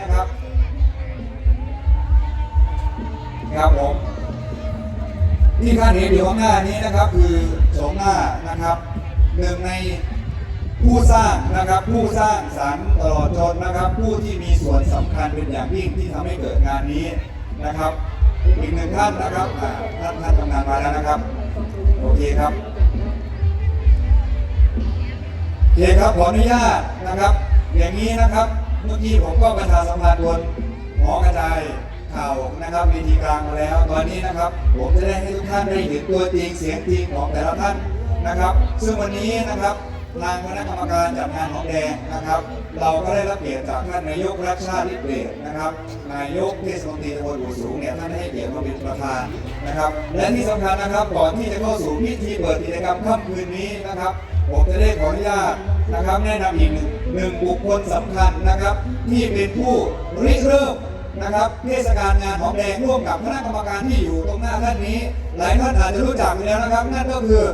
นะครับครับผมที่ท่านเห็นอยู่ข้างหน้านี้นะครับคือโฉมหน้านะครับหนึ่งในผู้สร้างนะครับผู้สร้างสรรค์ตลอดจนนะครับ ผู้ที่มีส่วนสำคัญเป็นอย่างยิ่งที่ทำให้เกิดงานนี้นะครับอีกหนึ่งท่านนะครับท่านท่านทำงานมาแล้วนะครับโอเคครับโอเคครับขออนุญาตนะครับ อย่างนี้นะครับ เมื่อกี้ผมก็ประชาสัมพันธ์บนหอกระจายข่าวนะครับเวทีกลางมาแล้ว ตอนนี้นะครับ ผมจะได้ให้ทุกท่านได้เห็นตัวจริงเสียงจริงของแต่ละท่านนะครับ ซึ่งวันนี้นะครับ ทางคณะกรรมการจัดงานของแดงนะครับ เราก็ได้รับเกียรติจากท่านนายกรัชชาติฤทธิ์เดชนะครับ นายกเทศมนตรีตำบลอู่สูงเนี่ยท่านได้ให้เกียรติมาเป็นประธานนะครับ และที่สำคัญนะครับก่อนที่จะเข้าสู่พิธีเปิดกิจกรรมค่ำคืนนี้นะครับผมจะได้ขออนุญาตนะครับแนะนำอีกหนึ่งหนึ่งบุคคลสำคัญนะครับ ที่เป็นผู้ริเริ่มนะครับเทศกาลงานหอมแดงร่วมกับคณะกรรมการที่อยู่ตรงหน้าท่านนี้ หลายท่านอาจจะรู้จักอยู่แล้วนะครับ นั่นก็คือ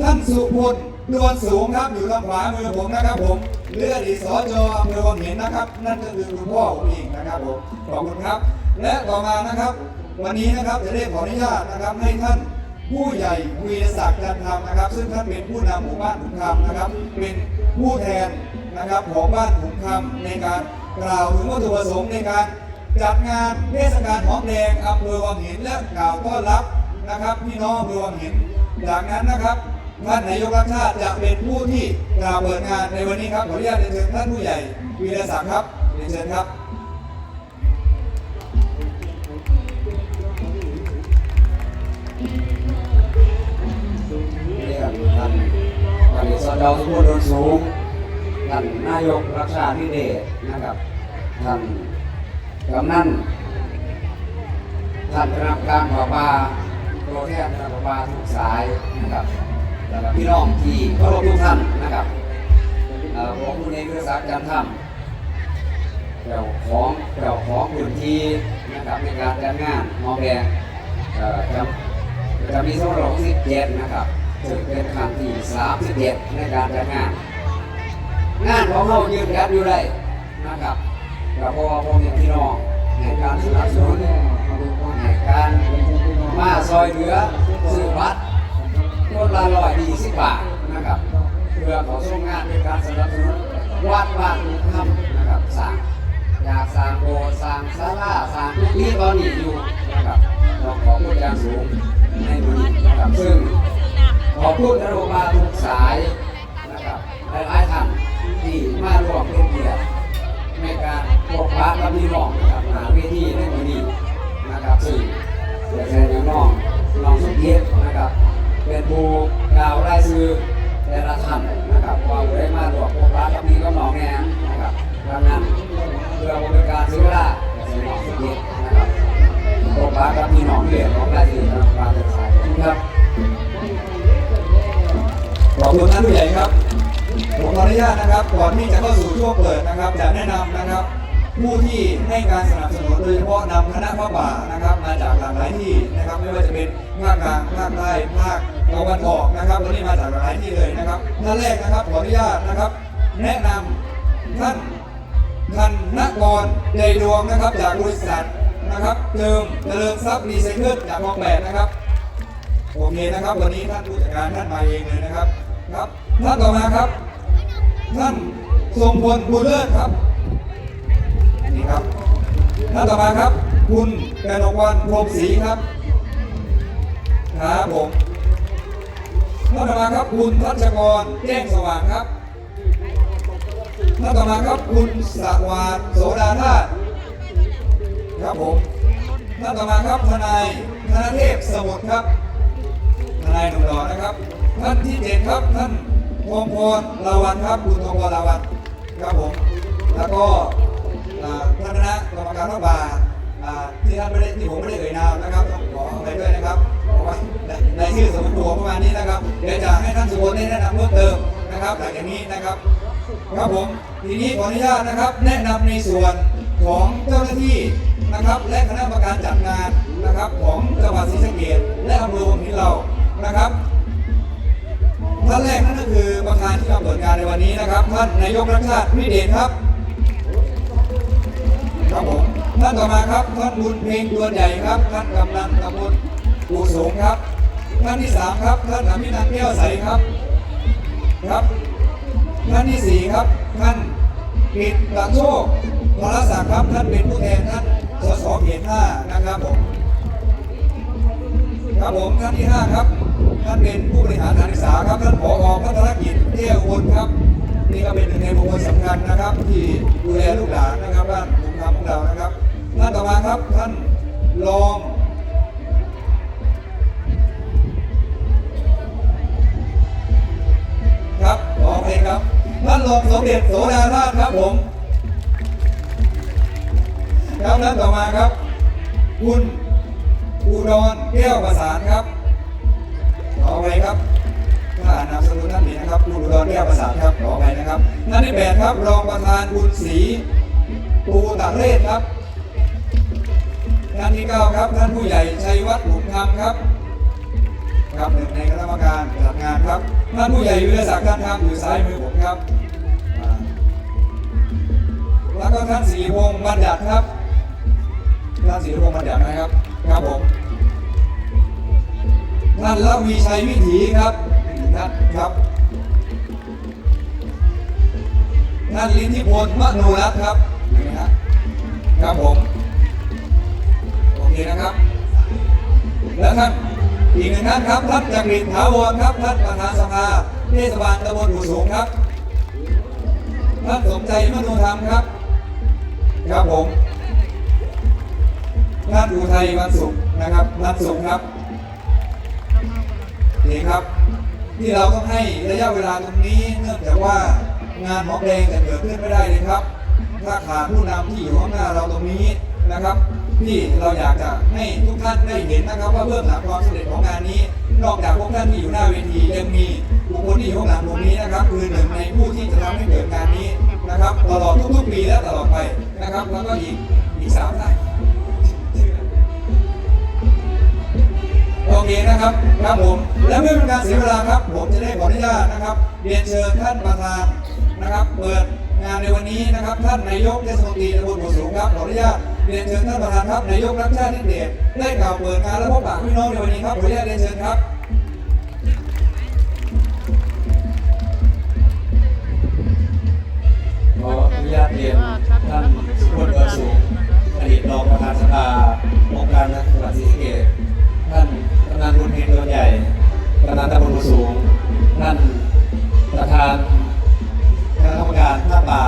ท่านสุพล นวลสูงครับอยู่ทางขวามือผมนะครับผมเลือดดีสอจอำเภอวังหินนะครับ นั่นก็คือคุณพ่อผมเองนะครับผมขอบคุณครับ และต่อมานะครับ วันนี้นะครับจะได้ขออนุญาตนะครับให้ท่านผู้ใหญ่วีรศักดิ์จันทำนะครับ ซึ่งท่านเป็นผู้นำหมู่บ้านขุนคำนะครับ เป็นผู้แทนนะครับของบ้านขุนคำในการกล่าวถึงวัตถุประสงค์ในการจัดงานเทศกาลหอมแดงอำเภอวังหินและกล่าวต้อนรับนะครับพี่น้องอำเภอวังหินจากนั้นนะครับ ท่านนายกรัฐชาติจะเป็นผู้ที่กล่าวเปิดงานในวันนี้ครับ ขออนุญาตเรียนเชิญท่านผู้ใหญ่วีรศักดิ์ครับเรียนเชิญครับนี่ครับท่านท่านสดทุกคนโดนสูงท่านนายกรักษาธิเดชนะครับท่านกำนันท่านคณะกรรมการประปาตัวแทนคณะประปาทุกสายนะครับ แล้วก็พี่น้องที่เคารพทุกท่านนะครับเอ่อผมคุณเอกวิทยาศักดิ์จันทร์ธรรมเจ้าของเจ้าของพื้นที่นะครับในการจัดงานมองแดงจำจะมีสำรอง17นะครับถึงเป็นครั้งที่31ในการจัดงาน งานของเรายืนยันอยู่ได้นะครับแต่พอพ่อแม่พี่น้องในการสนับสนุนในการมาซอยเหลือซื้อบัตรคน ละร้อยยี่สิบบาทนะครับเพื่อขอส่งงานเป็นการสนับสนุนวัดบ้านลุงคำนะครับสร้างอยากสร้างโบสถ์สร้างศาลาสร้างทุกที่ตอนนี้อยู่นะครับต้องขอบคุณอย่างสูงในมือนี้นะครับซึ่งขอบคุณนโรบาทุกสายนะครับหลายท่านที่มาร่วมเป็นเกียรติในการปกับพี่น้องนะครับ นุญาตนะครับก่อนที่จะเข้าสู่ช่วงเปิดนะครับจะแนะนำนะครับ ผู้ที่ให้การสนับสนุนโดยเฉพาะนำคณะพระป่านะครับ มาจากหลากหลายที่นะครับ ไม่ว่าจะเป็นภาคกลางภาคใต้ภาคตะวันออกนะครับวันนี้มาจากหลากหลายที่เลยนะครับท่านแรกนะครับขออนุญาตนะครับ แนะนำท่านท่านนกรใจดวงนะครับจากบริษัทนะครับเจิมเจริญทรัพย์รีไซเคิลจากคลองแปดนะครับโอเคนะครับ วันนี้ท่านผู้จัดการท่านมาเองเลยนะครับ ครับท่านต่อมาครับ ท่านทรงพลบุญเลิศครับนี่ครับท่านต่อมาครับ คุณกนกวันพรมศรีครับครับผมท่านต่อมาครับคุณทัชกรแจ้งสว่างครับท่านต่อมาครับคุณสวัสดิ์โสดาธาตครับผมท่านต่อมาครับทนายธนเทพสมุทรครับทนายหนุ่มหล่อนะครับ ท่านที่เจ็ดครับท่าน ทองพรลาวันครับ คุณทองพรลาวันครับผม แล้วก็ท่านคณะกรรมการรัฐบาลที่ท่านไม่ได้ที่ผมไม่ได้เอ่ยนามนะครับต้องขออภัยด้วยนะครับเพราะว่าในชื่อสมุนตัวประมาณนี้นะครับ เดี๋ยวจะให้ท่านสุวรรณได้แนะนำเพิ่มเติมนะครับหลังจากนี้นะครับ ครับผมทีนี้ขออนุญาตนะครับ แนะนำในส่วนของเจ้าหน้าที่นะครับ และคณะกรรมการจัดงานนะครับของจังหวัดศรีสะเกษและอำเภอวังหินเรานะครับ ท่านแรกนั่นก็คือประธานที่มาเปิดงานในวันนี้นะครับ ท่านนายกรัฐชาติพิเดชครับครับผมท่านต่อมาครับท่านบุญเพลงตัวใหญ่ครับ ท่านกำนันตำบลปูสูงครับ ท่านที่สามครับ ท่านอภินันท์แก้วใสครับครับ ท่านที่สี่ครับ ท่านกิตตโชคพลศักดิ์ครับท่านเป็นผู้แทนท่านสสเขตห้านะครับผมครับผมท่านที่ห้าครับ ท่านเป็นผู้บริหารการศึกษาครับท่านผอพัฒนกิจเที่ยววนครับ นี่ก็เป็นหนึ่งในบุคคลสำคัญนะครับ ที่ดูแลลูกหลานนะครับบ้านภูมิธรรมของเรานะครับท่านต่อมาครับท่านรองครับของเพลงครับท่านรองสมเด็จโสดาราชครับผมครับท่านต่อมาครับ คุณอุดรแก้วประสานครับ ครับถ้านามสกุลท่านผิดนะครับคุณอุดรแก้วประสานครับขอไปนะครับท่านที่แปดครับรองประธานบุญศรีปูตะเรศครับท่านที่เก้าครับ ท่านผู้ใหญ่ชัยวัฒน์หลุมคำครับครับหนึ่งในคณะกรรมการจัดงานครับท่านผู้ใหญ่วิรศักดิ์ท่านทำอยู่ซ้ายมือผมครับแล้วก็ท่านศรีพงษ์บัญญัติครับท่านศรีพงษ์บัญญัตินะครับครับผม ท่านละวีชัยวิถีครับท่านครับ ท่านลินทิพลมโนรัตครับเห็นไหมครับครับผม โอเคนะครับ แล้วท่านอีกหนึ่งท่านครับท่านจักรินถาวรครับท่านประธานสภาเทศบาลตำบลหูสูงครับท่านสมใจมโนธรรมครับ ครับผมท่านอุทัยวันศุกนะครับวันศุกครับ นี่ครับที่เราต้องให้ระยะเวลาตรงนี้ เนื่องจากว่างานหอมแดงจะเกิดขึ้นไม่ได้เลยครับ ถ้าขาดผู้นำที่อยู่ข้างหน้าเราตรงนี้นะครับ ที่เราอยากจะให้ทุกท่านได้เห็นนะครับ ว่าเบื้องหลังความสำเร็จของงานนี้ นอกจากพวกท่านที่อยู่หน้าเวทียังมีบุคคลที่อยู่ข้างหลังตรงนี้นะครับ คือหนึ่งในผู้ที่จะทำให้เกิดงานนี้นะครับตลอดทุกๆปีและตลอดไปนะครับ แล้วก็อีกอีกสามท่าน โอเคนะครับครับผมและเมื่อเป็นการเสียเวลาครับ ผมจะได้ขออนุญาตนะครับ เรียนเชิญท่านประธานนะครับ เปิดงานในวันนี้นะครับ ท่านนายกเทศมนตรีตำบลหัวสูงครับขออนุญาตเรียนเชิญท่านประธานครับนายกรักชาตินิเดชได้กล่าวเปิดงานและพบปะพี่น้องในวันนี้ครับขออนุญาตเรียนเชิญครับขออนุญาตเรียนท่านสุพจน์เบอร์สูงอดีตรองประธานสภาองค์การจังหวัดศรีสกษท่าน กำนันบุญเพ็ญตัวใหญ่กำนันตำบลหัวสูงท่านประธานคณะกรรมการท่าป่า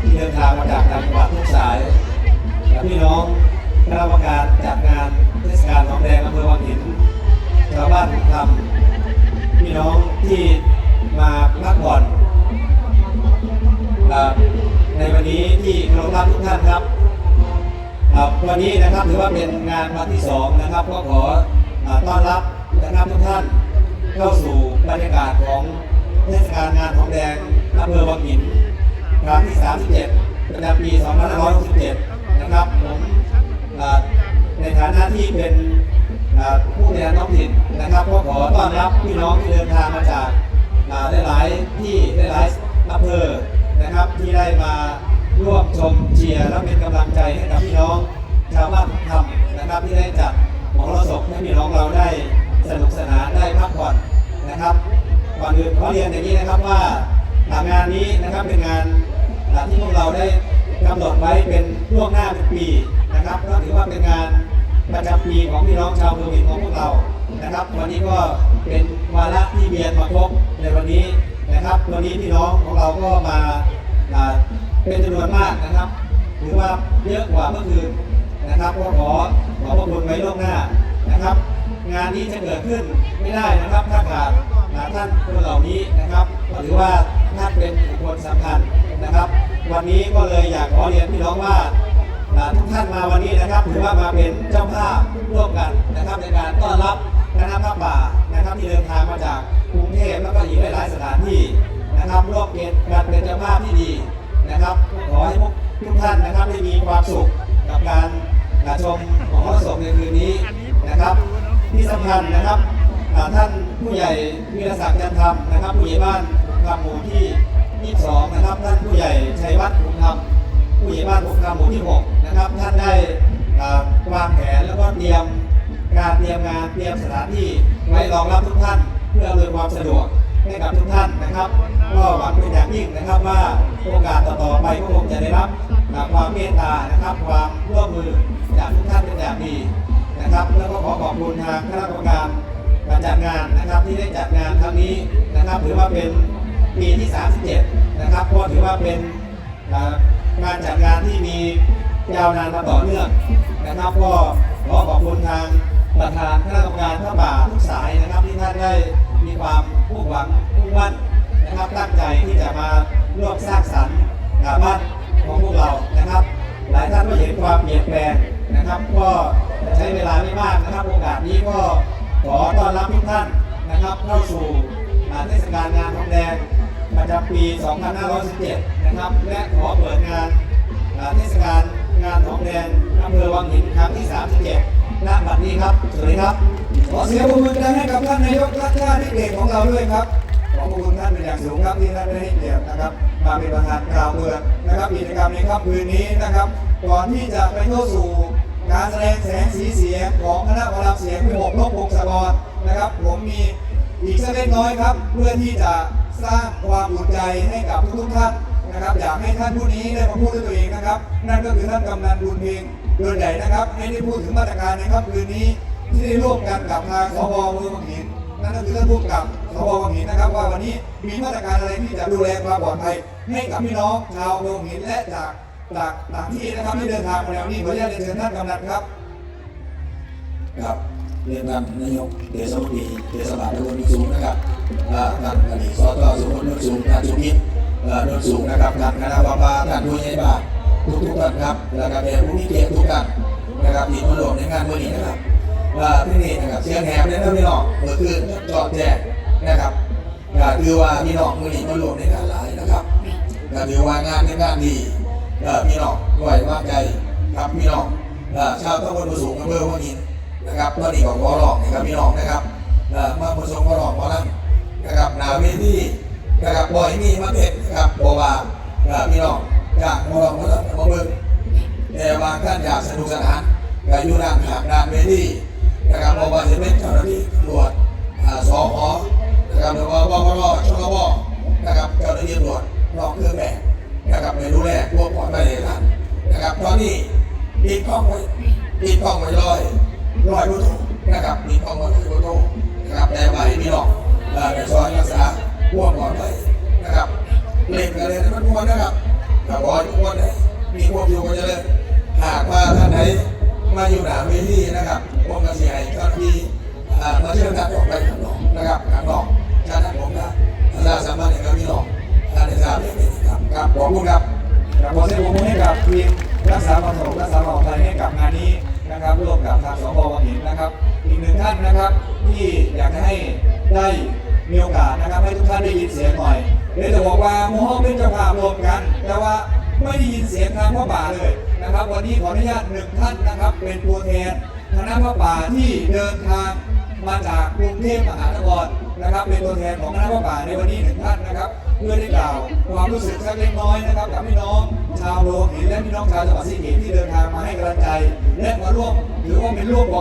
ที่เดินทางมาจากต่างจังหวัดทุกสายและพี่น้องคณะกรรมการจัดงานเทศกาลหนองแดงอำเภอวังหินชาวบ้านทำพี่น้องที่มาพักผ่อนครับในวันนี้ที่เคารพรักทุกท่านครับ วันนี้นะครับถือว่าเป็นงานวันที่สองนะครับก็ขอ ต้อนรับนะครับทุกท่านเข้าสู่บรรยากาศของเทศกาลงานทองแดงอำเภอวังหินครั้งที่ 37 ประจำปี 2567 นะครับผมในฐานะที่เป็นผู้แทนท้องถิ่นนะครับก็ขอต้อนรับพี่น้องที่เดินทางมาจากหลายๆที่หลายๆอำเภอนะครับที่ได้มาร่วมชมเชียร์และเป็นกำลังใจให้กับพี่น้องชาวบ้านทำนะครับที่ได้จัด มหรสพให้พี่น้องเราได้สนุกสนานได้พักผ่อนนะครับก่อนอื่นขอเรียนอย่างนี้นะครับว่างานนี้นะครับเป็นงานที่พวกเราได้กำหนดไว้เป็นล่วงหน้าเป็นปีนะครับก็ถือว่าเป็นงานประจำปีของพี่น้องชาวเมืองวินของพวกเรานะครับ วันนี้ก็เป็นวาระที่เบียนมาครบในวันนี้นะครับ วันนี้พี่น้องของเราก็มาอ่าเป็นจำนวนมากนะครับ ถือว่าเยอะกว่าเมื่อคืน นะครับก็ขอขอบพระคุณไว้ล่วงหน้านะครับ งานนี้จะเกิดขึ้นไม่ได้นะครับ ถ้าขาดอ่าท่านคนเหล่านี้นะครับก็ถือว่าท่านเป็นบุคคลสำคัญนะครับ วันนี้ก็เลยอยากขอเรียนพี่น้องว่าทุกท่านมาวันนี้นะครับถือว่ามาเป็นเจ้าภาพร่วมกันนะครับในการต้อนรับคณะพระป่านะครับที่เดินทางมาจากกรุงเทพแล้วก็อีกหลายสถานที่นะครับร่วมเป็นการเป็นเจ้าภาพที่ดีนะครับขอให้พวกทุกท่านนะครับได้มีความสุขกับการ ชมของพระสงฆ์ในคืนนี้นะครับ ที่สำคัญนะครับท่านผู้ใหญ่วีรศักดิ์ยันธรรมนะครับ ผู้ใหญ่บ้านคำหมู่ที่ 22 นะครับ ท่านผู้ใหญ่ชัยวัฒน์ภูมิธรรมผู้ใหญ่บ้านภูมิธรรมหมู่ที่ 6 นะครับ ท่านได้วางแผนแล้วก็เตรียมการเตรียมงานเตรียมสถานที่ไว้รองรับทุกท่านเพื่ออำนวยความสะดวกให้กับทุกท่านนะครับ ก็หวังเป็นอย่างยิ่งนะครับว่าโอกาสต่อๆไปก็คงจะได้รับ ความเมตตานะครับ ความร่วมมือจากทุกท่านเป็นอย่างดีนะครับ แล้วก็ขอขอบคุณทางคณะกรรมการการจัดงานนะครับที่ได้จัดงานครั้งนี้นะครับถือว่าเป็นปีที่ 37 นะครับก็ถือว่าเป็นอ่าการจัดงานที่มียาวนานมาต่อเนื่องนะครับก็ขอขอบคุณทางประธานคณะกรรมการพระป่าทุกสายนะครับที่ท่านได้มีความมุ่งหวังมุ่งมั่นนะครับตั้งใจที่จะมาร่วมสร้างสรรค์งานบ้าน ของพวกเรานะครับ หลายท่านก็เห็นความเปลี่ยนแปลงนะครับ ก็ใช้เวลาไม่มากนะครับ โอกาสนี้ก็ขอต้อนรับทุกท่านนะครับ เข้าสู่เทศกาลงานทองแดงประจำปี 2517 นะครับ และขอเปิดงานเทศกาลงานทองแดงอำเภอวังหินครั้งที่ 37 ณ บัดนี้ครับ สวัสดีครับ ขอเสียงปรบมือดังให้กับท่านนายกรัฐชาติที่เก่งของเราด้วยครับ ขอบคุณท่านเป็นอย่างสูงครับที่ท่านได้ให้เกียรตินะครับ มาเป็นประธานกล่าวเมือง นะครับกิจกรรมในค่ำคืนนี้นะครับ ก่อนที่จะไปเข้าสู่การแสดงแสงสีเสียงของคณะหมอลำเสียงพิภพลบพงศกรนะครับ ผมมีอีกสักเล็กน้อยครับ เพื่อที่จะสร้างความอุ่นใจให้กับทุกๆท่านนะครับ อยากให้ท่านผู้นี้ได้มาพูดด้วยตัวเองนะครับ นั่นก็คือท่านกำนันบุญเพ็งเดือนใหญ่นะครับให้ได้พูดถึงมาตรการในค่ำคืนนี้ ที่ได้ร่วมกันกับทางสบเมืองบางหิน นั่นก็คือท่านผู้กับสบวังหินนะครับ ว่าวันนี้มีมาตรการอะไรที่จะดูแลความปลอดภัยให้กับพี่น้องชาวเมืองบางหินและจากจากต่างที่นะครับที่เดินทางมาแล้วนี่ขออนุญาตเรียนเชิญท่านกำนันครับครับเรียนท่านนายกเทศมนตรีเทศบาลตำบลโนนสูงนะครับท่านอดีตสตสุพลโนนสูงท่านจุมิตนนสูงนะครับท่านคณะปปาท่านผู้ใหญ่บ้านทุกทุกๆท่านครับ แล้วก็แขกผู้มีเกียรติทุกท่านนะครับที่มาร่วมในงานวันนี้นะครับ อ่าที่นี่นะครับเสียงแหบเลยนะพี่น้องเมื่อคืนจอดแจกนะครับก็คือว่าพี่น้องมือนี้มารวมในงานหลายนะครับก็ถือว่างานเป็นงานดีเอ่อพี่น้องไหวมากใจครับพี่น้องเอ่อชาวตำบลโนนสูงอำเภอหัวหินนะครับตอนนี้ของวอลองนะครับพี่น้องนะครับเอ่อมาผสมวอลองวอลังนะครับนาเวทีนะครับบ่อยมีมาเพชรนะครับบอกว่าเอ่อพี่น้องจากวอลองวอลังมาเบิ่งแต่ว่าท่านอยากสนุกสนานก็อยู่ด้านข้างด้านเวที นะครับบอกว่าจะเป็นเจ้าหน้าที่ตำรวจสอหอนะครับหรือว่าปปรชลบนะครับเจ้าหน้าที่ตำรวจนอกเครื่องแบบนะครับในดูแลพวกปลอดภัยในท่านนะครับตอนนี้ปิดกล้องไว้ปิดกล้องไว้เลยร้อยโลโตนะครับมีกล้องร้อยโลโตนะครับแต่ให้พี่น้องเอ่ซอยรักษาพวกปลอดภัยนะครับเล่นกันเลยนะทุกคนนะครับถ้าขอให้ทุกคนได้มีความอยู่กันเจริญหากว่าท่านใด มาอยู่หนาเวทีนะครับผมก็เสียให้เจ้าหน้าที่อ่ามาเชื่อมกันออกไปข้างนอกนะครับข้างนอกชาติผมนะอาสาสามัญกับพี่น้องท่านได้ทราบอย่างนี้ครับครับขอบคุณครับครับขอเสียงปรบมือให้กับทีมรักษาความสงบรักษาความปลอดภัยให้กับงานนี้นะครับร่วมกับทางสพวังหินนะครับ อีกหนึ่งท่านนะครับ ที่อยากจะให้ได้มีโอกาสนะครับให้ทุกท่านได้ยินเสียงหน่อยเดี๋ยวจะบอกว่าหมู่ห้องเป็นเจ้าภาพรวมกัน แต่ว่า ไม่ได้ยินเสียงทางพระป่าเลยนะครับ วันนี้ขออนุญาตหนึ่งท่านนะครับ เป็นตัวแทนคณะพระป่าที่เดินทางมาจากกรุงเทพมหานครนะครับ เป็นตัวแทนของคณะพระป่าในวันนี้หนึ่งท่านนะครับเพื่อได้กล่าวความรู้สึกสักเล็กน้อยนะครับกับพี่น้องชาวโรงหินและพี่น้องชาวจังหวัดสะเกษที่เดินทางมาให้กำลังใจและมาร่วมถือว่าเป็นร่วม